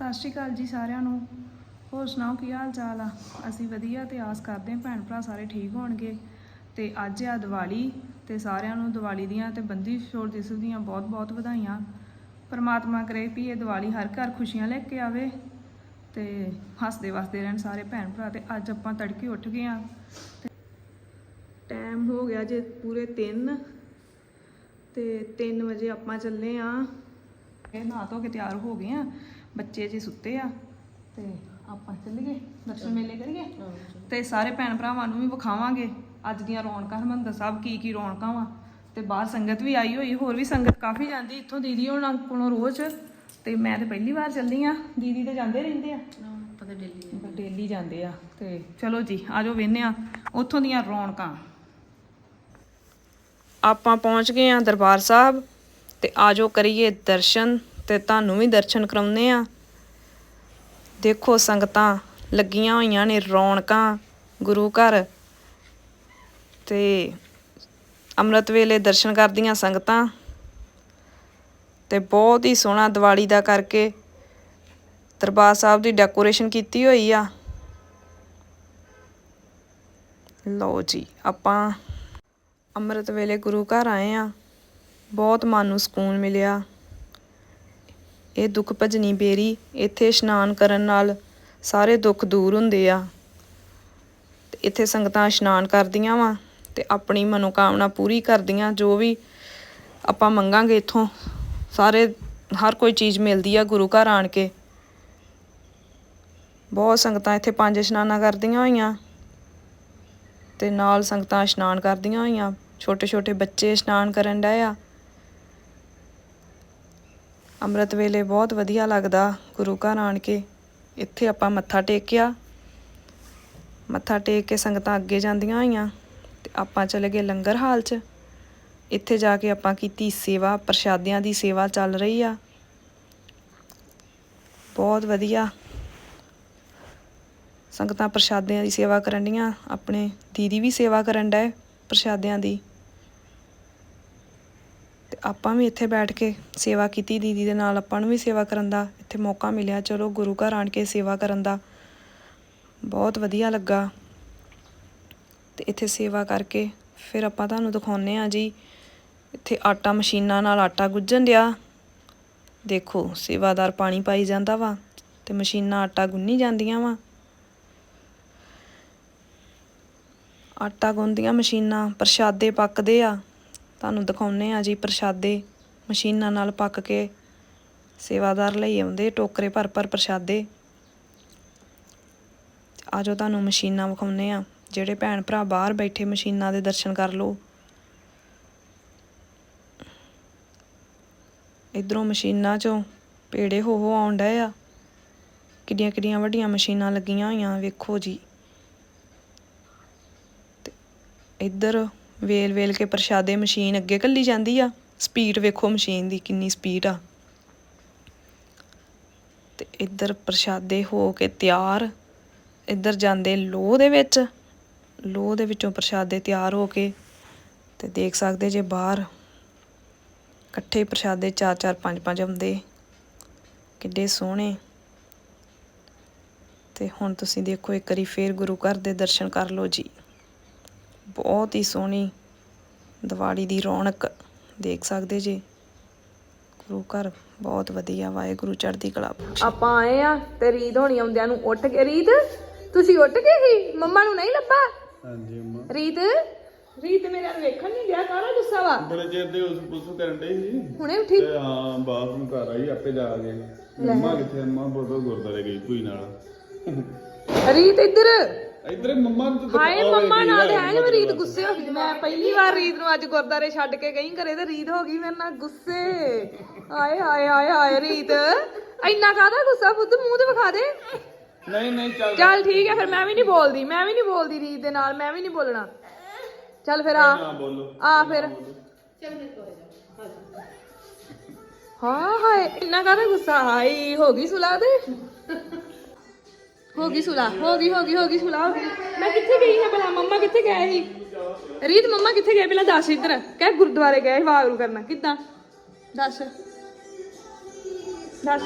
ਸਤਿ ਸ਼੍ਰੀ ਅਕਾਲ ਜੀ ਸਾਰਿਆਂ ਨੂੰ। ਹੋਰ ਸੁਣਾਓ, ਕੀ ਹਾਲ ਚਾਲ ਆ? ਅਸੀਂ ਵਧੀਆ ਤੇ ਆਸ ਕਰਦੇ ਹਾਂ ਭੈਣ ਭਰਾ ਸਾਰੇ ਠੀਕ ਹੋਣਗੇ। ਤੇ ਅੱਜ ਆ ਦੀਵਾਲੀ ਤੇ ਸਾਰਿਆਂ ਨੂੰ ਦੀਵਾਲੀ ਦੀਆਂ ਤੇ ਬੰਦੀ ਛੋੜ ਦਿਵਸ ਦੀਆਂ ਬਹੁਤ ਬਹੁਤ ਵਧਾਈਆਂ। ਪਰਮਾਤਮਾ ਕਰੇ ਵੀ ਇਹ ਦੀਵਾਲੀ ਹਰ ਘਰ ਖੁਸ਼ੀਆਂ ਲੈ ਕੇ ਆਵੇ ਤੇ ਹੱਸਦੇ ਵਸਦੇ ਰਹਿਣ ਸਾਰੇ ਭੈਣ ਭਰਾ ਤੇ ਅੱਜ ਆਪਾਂ ਤੜਕੇ ਉੱਠ ਗਏ ਆ ਟਾਈਮ ਹੋ ਗਿਆ ਜੇ ਪੂਰੇ 3 ਤੇ 3 ਵਜੇ ਆਪਾਂ ਚੱਲੇ ਆ ਇਹ ਨਹਾ ਧੋ ਕੇ ਤਿਆਰ ਹੋ ਗਏ ਆ। ਬੱਚੇ ਜੀ ਸੁੱਤੇ ਆ। ਤੇ ਆਪਾਂ ਚੱਲੀਏ ਦਰਸ਼ਨ ਮੇਲੇ ਕਰੀਏ। ਤੇ ਸਾਰੇ ਭੈਣ ਭਰਾਵਾਂ ਨੂੰ ਵੀ ਵਿਖਾਵਾਂਗੇ। ਅੱਜ ਦੀਆਂ ਰੌਣਕਾਂ ਹਰਮੰਦਰ ਸਾਹਿਬ ਕੀ ਕੀ ਰੌਣਕਾਂ ਵਾ। ਤੇ ਬਾਹਰ ਸੰਗਤ ਵੀ ਆਈ ਹੋਈ ਹੋਰ ਵੀ ਸੰਗਤ ਕਾਫੀ ਜਾਂਦੀ। ਇੱਥੋਂ ਦੀਦੀ ਹੋਣਾ ਕੋਲੋਂ ਰੋਜ਼। ਤੇ ਮੈਂ ਤੇ ਪਹਿਲੀ ਵਾਰ ਚੱਲੀ ਆ। ਦੀਦੀ ਤੇ ਜਾਂਦੇ ਰਹਿੰਦੇ ਆ। ਪਤਾ ਡੇਲੀ ਡੇਲੀ ਜਾਂਦੇ ਆ। ਤੇ ਚਲੋ ਜੀ ਆਜੋ ਵੇਨੇ ਆ। ਉੱਥੋਂ ਦੀਆਂ ਰੌਣਕਾਂ। ਆਪਾਂ ਪਹੁੰਚ ਗਏ ਆ ਦਰਬਾਰ ਸਾਹਿਬ। ਤੇ ਆਜੋ ਕਰੀਏ ਦਰਸ਼ਨ ਤੇ ਤੁਹਾਨੂੰ ਵੀ ਦਰਸ਼ਨ ਕਰਾਉਂਦੇ ਆ ਦੇਖੋ ਸੰਗਤਾਂ ਲੱਗੀਆਂ ਹੋਈਆਂ ਨੇ ਰੌਣਕਾਂ ਗੁਰੂ ਘਰ ਤੇ ਅੰਮ੍ਰਿਤ ਵੇਲੇ ਦਰਸ਼ਨ ਕਰਦੀਆਂ ਸੰਗਤਾਂ ਤੇ ਬਹੁਤ ਹੀ ਸੋਹਣਾ ਦੀਵਾਲੀ ਦਾ ਕਰਕੇ ਦਰਬਾਰ ਸਾਹਿਬ ਦੀ ਡੈਕੋਰੇਸ਼ਨ ਕੀਤੀ ਹੋਈ ਆ। ਲਓ ਜੀ, ਆਪਾਂ ਅੰਮ੍ਰਿਤ ਵੇਲੇ ਗੁਰੂ ਘਰ ਆਏ ਆ ਬਹੁਤ ਮਨ ਨੂੰ ਸਕੂਨ ਮਿਲਿਆ। ਇਹ ਦੁੱਖ ਭਜਨੀ ਬੇਰੀ ਇੱਥੇ ਇਸ਼ਨਾਨ ਕਰਨ ਨਾਲ ਸਾਰੇ ਦੁੱਖ ਦੂਰ ਹੁੰਦੇ ਆ। ਤੇ ਇੱਥੇ ਸੰਗਤਾਂ ਇਸ਼ਨਾਨ ਕਰਦੀਆਂ ਵਾ ਤੇ ਆਪਣੀ ਮਨੋਕਾਮਨਾ ਪੂਰੀ ਕਰਦੀਆਂ, ਜੋ ਵੀ ਆਪਾਂ ਮੰਗਾਂਗੇ ਇੱਥੋਂ। ਸਾਰੇ, ਹਰ ਕੋਈ ਚੀਜ਼ ਮਿਲਦੀ ਆ ਗੁਰੂ ਘਰ ਆਣ ਕੇ। ਬਹੁਤ ਸੰਗਤਾਂ ਇੱਥੇ ਪੰਜ ਇਸ਼ਨਾਨਾਂ ਕਰਦੀਆਂ ਹੋਈਆਂ। ਤੇ ਨਾਲ ਸੰਗਤਾਂ ਇਸ਼ਨਾਨ ਕਰਦੀਆਂ ਹੋਈਆਂ। ਛੋਟੇ ਛੋਟੇ ਬੱਚੇ ਇਸ਼ਨਾਨ ਕਰਨ ਡਏ ਆ। ਅੰਮ੍ਰਿਤ ਵੇਲੇ ਬਹੁਤ ਵਧੀਆ ਲੱਗਦਾ ਗੁਰੂ ਘਰ ਆਣ ਕੇ। ਇੱਥੇ ਆਪਾਂ ਮੱਥਾ ਟੇਕਿਆ ਮੱਥਾ ਟੇਕ ਕੇ ਸੰਗਤਾਂ ਅੱਗੇ ਜਾਂਦੀਆਂ ਹੋਈਆਂ ਤੇ ਆਪਾਂ ਚਲੇ ਗਏ ਲੰਗਰ ਹਾਲ 'ਚ। ਇੱਥੇ ਜਾ ਕੇ ਆਪਾਂ ਕੀਤੀ ਸੇਵਾ, ਪ੍ਰਸ਼ਾਦਿਆਂ ਦੀ ਸੇਵਾ ਚੱਲ ਰਹੀ ਆ। ਬਹੁਤ ਵਧੀਆ। ਸੰਗਤਾਂ ਪ੍ਰਸ਼ਾਦਿਆਂ ਦੀ ਸੇਵਾ ਕਰਨ ਡੀਆਂ, ਆਪਣੇ ਦੀਦੀ ਵੀ ਸੇਵਾ ਕਰਨ ਡਏ ਪ੍ਰਸ਼ਾਦਿਆਂ ਦੀ। ਆਪਾਂ ਵੀ ਇੱਥੇ ਬੈਠ ਕੇ ਸੇਵਾ ਕੀਤੀ, ਦੀਦੀ ਦੇ ਨਾਲ ਆਪਾਂ ਨੂੰ ਵੀ ਸੇਵਾ ਕਰਨ ਦਾ ਇੱਥੇ ਮੌਕਾ ਮਿਲਿਆ। ਚਲੋ ਗੁਰੂ ਘਰ ਆਣ ਕੇ ਸੇਵਾ ਕਰਨ ਦਾ ਬਹੁਤ ਵਧੀਆ ਲੱਗਾ। ਤੇ ਇੱਥੇ ਸੇਵਾ ਕਰਕੇ ਫਿਰ ਆਪਾਂ ਤੁਹਾਨੂੰ ਦਿਖਾਉਨੇ ਆ ਜੀ, ਇੱਥੇ ਆਟਾ ਮਸ਼ੀਨਾਂ ਨਾਲ ਆਟਾ ਗੁੱਝਣ ਡਿਆ। ਦੇਖੋ ਸੇਵਾਦਾਰ ਪਾਣੀ ਪਾਈ ਜਾਂਦਾ ਵਾ ਤੇ ਮਸ਼ੀਨਾਂ ਆਟਾ ਗੁੰਨੀ ਜਾਂਦੀਆਂ ਵਾ। ਆਟਾ ਗੁੰਨਦੀਆਂ ਮਸ਼ੀਨਾਂ, ਪ੍ਰਸ਼ਾਦੇ ਪੱਕਦੇ ਆ। ਤੁਹਾਨੂੰ ਦਿਖਾਉਨੇ ਆ ਜੀ ਪ੍ਰਸ਼ਾਦੇ, ਮਸ਼ੀਨਾਂ ਨਾਲ ਪੱਕ ਕੇ। ਸੇਵਾਦਾਰ ਲਈ ਆਉਂਦੇ ਟੋਕਰੇ ਭਰ ਭਰ ਪ੍ਰਸ਼ਾਦੇ। ਆਜੋ ਤੁਹਾਨੂੰ ਮਸ਼ੀਨਾਂ ਵਿਖਾਉਨੇ ਆ ਜਿਹੜੇ ਭੈਣ ਭਰਾ ਬਾਹਰ ਬੈਠੇ ਮਸ਼ੀਨਾਂ ਦੇ ਦਰਸ਼ਨ ਕਰ ਲਓ। ਇਧਰੋਂ ਮਸ਼ੀਨਾਂ ਚੋਂ ਪੇੜੇ ਹੋ ਹੋ ਆਉਣ ਡਏ ਆ। ਕਿੱਡੀਆਂ ਕਿੱਡੀਆਂ ਵੱਡੀਆਂ ਮਸ਼ੀਨਾਂ ਲੱਗੀਆਂ ਹੋਈਆਂ, ਵੇਖੋ ਜੀ। ਤੇ ਇੱਧਰ ਵੇਲ ਵੇਲ ਕੇ ਪ੍ਰਸ਼ਾਦੇ ਮਸ਼ੀਨ ਅੱਗੇ ਕੱਲੀ ਜਾਂਦੀ ਆ। ਸਪੀਡ ਵੇਖੋ ਮਸ਼ੀਨ ਦੀ ਕਿੰਨੀ ਸਪੀਡ ਆ। ਤੇ ਇੱਧਰ ਪ੍ਰਸ਼ਾਦੇ ਹੋ ਕੇ ਤਿਆਰ। ਇੱਧਰ ਜਾਂਦੇ ਲੋਹ ਦੇ ਵਿੱਚ। ਲੋਹ ਦੇ ਵਿੱਚੋਂ ਪ੍ਰਸ਼ਾਦੇ ਤਿਆਰ ਹੋ ਕੇ ਤੇ ਦੇਖ ਸਕਦੇ ਜੇ ਬਾਹਰ ਇਕੱਠੇ ਪ੍ਰਸ਼ਾਦੇ ਚਾਰ ਚਾਰ ਪੰਜ ਪੰਜ ਆਉਂਦੇ। ਕਿੱਡੇ ਸੋਹਣੇ। ਤੇ ਹੁਣ ਤੁਸੀਂ ਦੇਖੋ ਇੱਕ ਵਾਰੀ ਫੇਰ ਗੁਰੂ ਘਰ ਦੇ ਦਰਸ਼ਨ ਕਰ ਲਓ ਜੀ। ਬਹੁਤ ਹੀ ਸੋਹਣੀ ਦੀਵਾਲੀ ਦੀ ਰੌਣਕ ਦੇਖ ਸਕਦੇ ਜੀ। ਗੁਰੂ ਘਰ ਬਹੁਤ ਵਧੀਆ ਵਾਹਿਗੁਰੂ ਚੜ੍ਹਦੀ ਕਲਾ ਬਖਸ਼ੇ ਆਪਾਂ ਆਏ ਆ ਤੇ ਰੀਤ ਹੋਣੀ ਆਉਂਦਿਆਂ ਨੂੰ ਉੱਠ ਕੇ ਰੀਤ ਤੁਸੀਂ ਉੱਠ ਗਏ ਸੀ? ਮੰਮਾ ਨੂੰ ਨਹੀਂ ਲੱਭਾ? ਹਾਂਜੀ ਅੰਮਾ ਰੀਤ ਰੀਤ ਮੇਰੇ ਨਾਲ ਵੇਖਣ ਨਹੀਂ ਗਿਆ ਕਾਹਦਾ ਗੁੱਸਾ ਵਾ? ਬੜੇ ਚਿਰ ਦੇ ਉਸ ਪੁੱਛੂ ਕਰਨ ਡੇ ਸੀ। ਹੁਣੇ ਉੱਠੀ? ਤੇ ਹਾਂ ਬਾਥਰੂਮ ਘਰ ਆਈ ਆਪੇ ਜਾ ਕੇ। ਮੰਮਾ ਕਿੱਥੇ ਅੰਮਾ ਬੋਲੋ ਗੁਰਦਾਰੇ ਗਈ ਕੋਈ ਨਾਲ। ਰੀਤ ਇੱਧਰ। ਇਧਰ ਮੰਮਾ ਨੂੰ ਤਾਂ ਹਾਏ ਮੰਮਾ ਨਾਲ ਤੇ ਨੇ ਰੀਤ ਗੁੱਸੇ ਹੋ ਗਈ। ਮੈਂ ਪਹਿਲੀ ਵਾਰ ਰੀਤ ਨੂੰ ਅੱਜ ਗੁਰਦਾਰੇ ਛੱਡ ਕੇ ਗਈ ਘਰੇ ਤੇ ਰੀਤ ਹੋ ਗਈ ਮੇਰੇ ਨਾਲ ਗੁੱਸੇ। ਹਾਏ ਹਾਏ ਹਾਏ ਹਾਏ ਰੀਤ। ਇੰਨਾ ਕਾਹਦਾ ਗੁੱਸਾ ਬੁੱਧ ਮੂੰਹ ਤੇ ਵਿਖਾ ਦੇ। ਨਹੀਂ ਨਹੀਂ ਚੱਲ। ਚੱਲ ਠੀਕ ਹੈ ਫਿਰ ਮੈਂ ਵੀ ਨਹੀਂ ਬੋਲਦੀ ਮੈਂ ਵੀ ਨਹੀਂ ਬੋਲਦੀ ਰੀਤ ਦੇ ਨਾਲ ਮੈਂ ਵੀ ਨਹੀਂ ਬੋਲਣਾ। ਚੱਲ ਫਿਰ ਆ। ਨਾ ਬੋਲੋ। ਆ ਫਿਰ। ਹਾਂ ਹਾਏ ਇੰਨਾ ਕਾਹਦਾ ਗੁੱਸਾ? ਹਾਈ ਹੋ ਗਈ ਸੁਲਾ ਤੇ। ਹੋ ਗਈ ਸੁਲਾ ਹੋ ਗਈ ਹੋ ਗਈ ਹੋ ਗਈ ਸੁਲਾ। ਹੋ ਗਈ। ਮੈਂ ਕਿੱਥੇ ਗਈ ਹਾਂ ਭਲਾ? ਮੰਮਾ ਕਿੱਥੇ ਗਏ ਸੀ? ਰੀਤ ਮੰਮਾ ਕਿੱਥੇ ਗਏ? ਪਹਿਲਾਂ ਦੱਸ ਇੱਧਰ। ਕਹਿ ਗੁਰਦੁਆਰੇ ਗਏ ਵਾਗਰੂ ਕਰਨਾ। ਕਿੱਦਾਂ? ਦੱਸ। ਦੱਸ।